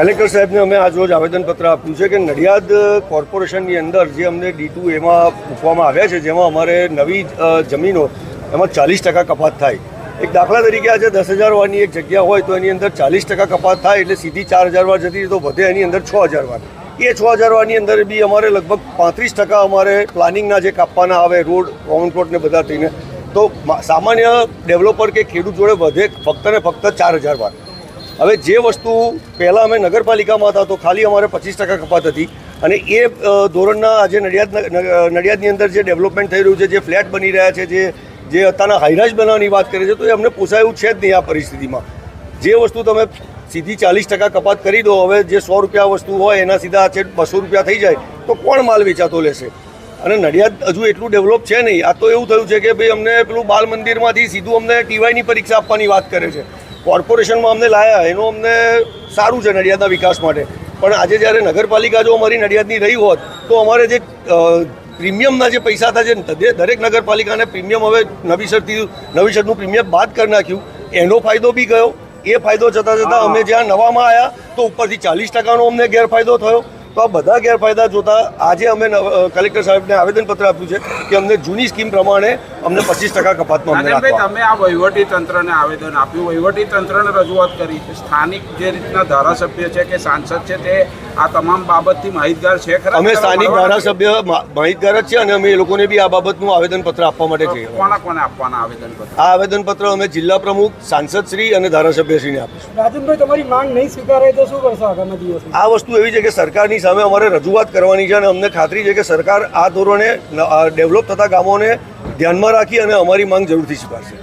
Collector સાહેબને અમે આજ રોજ આવેદનપત્ર આપ્યું છે કે નડિયાદ કોર્પોરેશનની અંદર જે અમને ડી ટુ એમાં મૂકવામાં આવ્યા છે, જેમાં અમારે નવી જમીનો એમાં ચાલીસ ટકા કપાત થાય. એક દાખલા તરીકે આજે દસ હજાર વારની એક જગ્યા હોય તો એની અંદર ચાલીસ ટકા કપાત થાય એટલે સીધી ચાર હજાર વાર જતી તો વધે એની અંદર છ હજાર વાર. એ છ હજાર વારની અંદર બી અમારે લગભગ પાંત્રીસ ટકા અમારે પ્લાનિંગના જે કાપવાના આવે, રોડ કોમન પ્લોટને બધા થઈને, તો સામાન્ય ડેવલપર કે ખેડૂત જોડે વધે ફક્ત ને ફક્ત ચાર હજાર વાર. હવે જે વસ્તુ પહેલાં અમે નગરપાલિકામાં હતા તો ખાલી અમારે પચીસ ટકા કપાત હતી અને એ ધોરણના આજે નડિયાદ નડિયાદની અંદર જે ડેવલપમેન્ટ થઈ રહ્યું છે, જે ફ્લેટ બની રહ્યા છે, જે જે અત્યારના હાઈરાઇઝ બનાવવાની વાત કરે છે, તો એ અમને પોસાયું છે જ નહીં આ પરિસ્થિતિમાં. જે વસ્તુ તમે સીધી ચાલીસ ટકા કપાત કરી દો, હવે જે સો રૂપિયા વસ્તુ હોય એના સીધા છે બસો રૂપિયા થઈ જાય, તો કોણ માલ વેચાતો લેશે? અને નડિયાદ હજુ એટલું ડેવલપ છે નહીં. આ તો એવું થયું છે કે ભાઈ અમને પેલું બાલ મંદિરમાંથી સીધું અમને ટીવાયની પરીક્ષા આપવાની વાત કરે છે. કોર્પોરેશનમાં અમને લાયા એનું અમને સારું છે નડિયાદના વિકાસ માટે. પણ આજે જ્યારે નગરપાલિકા જો અમારી નડિયાદની રહી હોત તો અમારે જે પ્રીમિયમના જે પૈસા હતા જે દરેક નગરપાલિકાને પ્રીમિયમ હવે નવીસરથી નવીસરનું પ્રીમિયમ બાદ કરી નાખ્યું એનો ફાયદો બી ગયો. એ ફાયદો જતાં જતાં અમે જ્યાં નવામાં આવ્યા તો ઉપરથી ચાલીસ ટકાનો અમને ગેરફાયદો થયો. તો આ બધા ગેરફાયદા જોતા આજે અમે નવ- કલેક્ટર સાહેબને આવેદનપત્ર આપ્યું છે કે અમને જૂની સ્કીમ પ્રમાણે અમને પચીસ ટકા કપાતમાં તમે આ વહીવટી તંત્રને આવેદન આપ્યું. વહીવટી તંત્રને રજૂઆત કરી. સ્થાનિક જે રીતના ધારાસભ્ય છે કે સાંસદ છે તે આ તમામ બાબતથી માહિતગાર છે ખરા અમે સ્થાનિક ધારાસભ્ય માહિતગાર જ છે અને અમે એ લોકોને બી આ બાબતનું આવેદનપત્ર આપવા માટે જઈએ કોના કોને આપવાના આવેદન પત્ર આ આવેદનપત્ર અમે જિલ્લા પ્રમુખ સાંસદ શ્રી અને ધારાસભ્યશ્રીને આપીશું. રાજનભાઈ તમારી માંગ નહીં સ્વીકારાય તો શું કરશો આગામી દિવસ આ વસ્તુ એવી છે કે સરકારની સામે અમારે રજૂઆત કરવાની છે અને અમને ખાતરી છે કે સરકાર આ ધોરણે ડેવલપ થતા ગામોને ધ્યાનમાં રાખી અને અમારી માંગ જરૂરથી સ્વીકારશે.